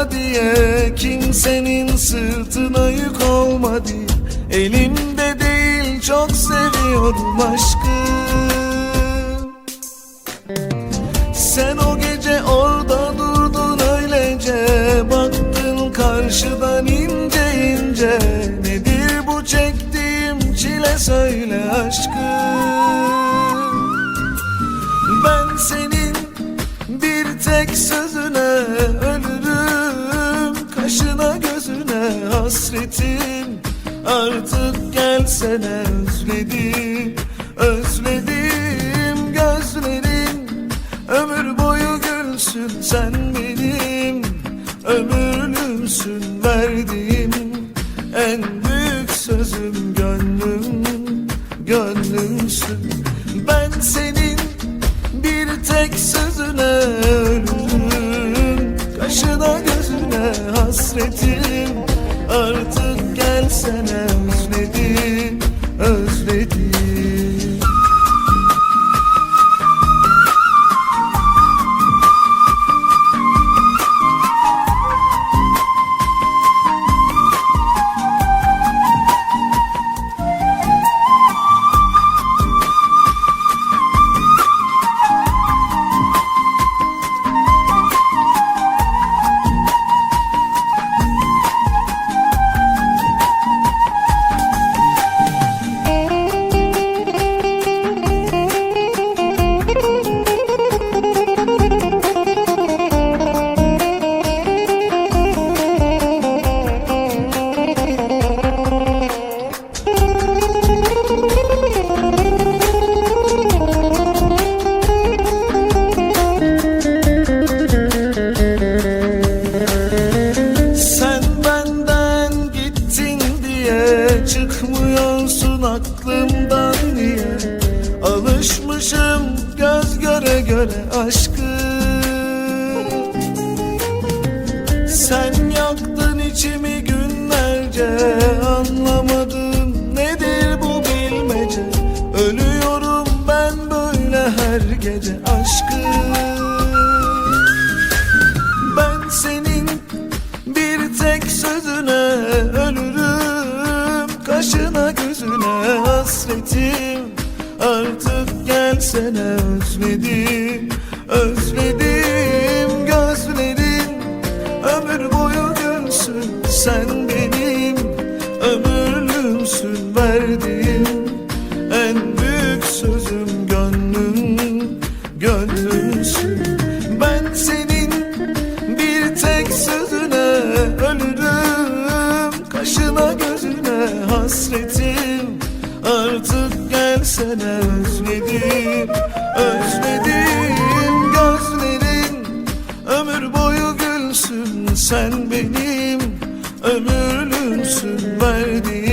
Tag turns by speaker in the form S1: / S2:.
S1: Ben senin sırtına yük olma diye. Elimde değil çok seviyorum aşkım. Sen o gece orada durdun öylece. Baktın karşıdan ince ince. Nedir bu çektiğim çile söyle aşkım. Ben senin bir tek sözüne hasretim Artık gelsene özledim. Özledim gözlerin Ömür boyu gülsün sen benim. Ömürlümsün verdiğim En büyük sözüm gönlüm Gönlümsün. Ben senin bir tek sözüne ölürüm gelsene özledim Özledim aklımdan diye Alışmışım göz göre göre aşkı? Sen yaktın içimi günlerce Anlamadım nedir bu bilmece? Ölüyorum ben böyle her gece aşkım hasretim Artık gelsene özledim Özledim Artık gelsene özledim Özledim gözlerin. Ömür boyu gülsün sen benim Ömürlümsün verdiğim.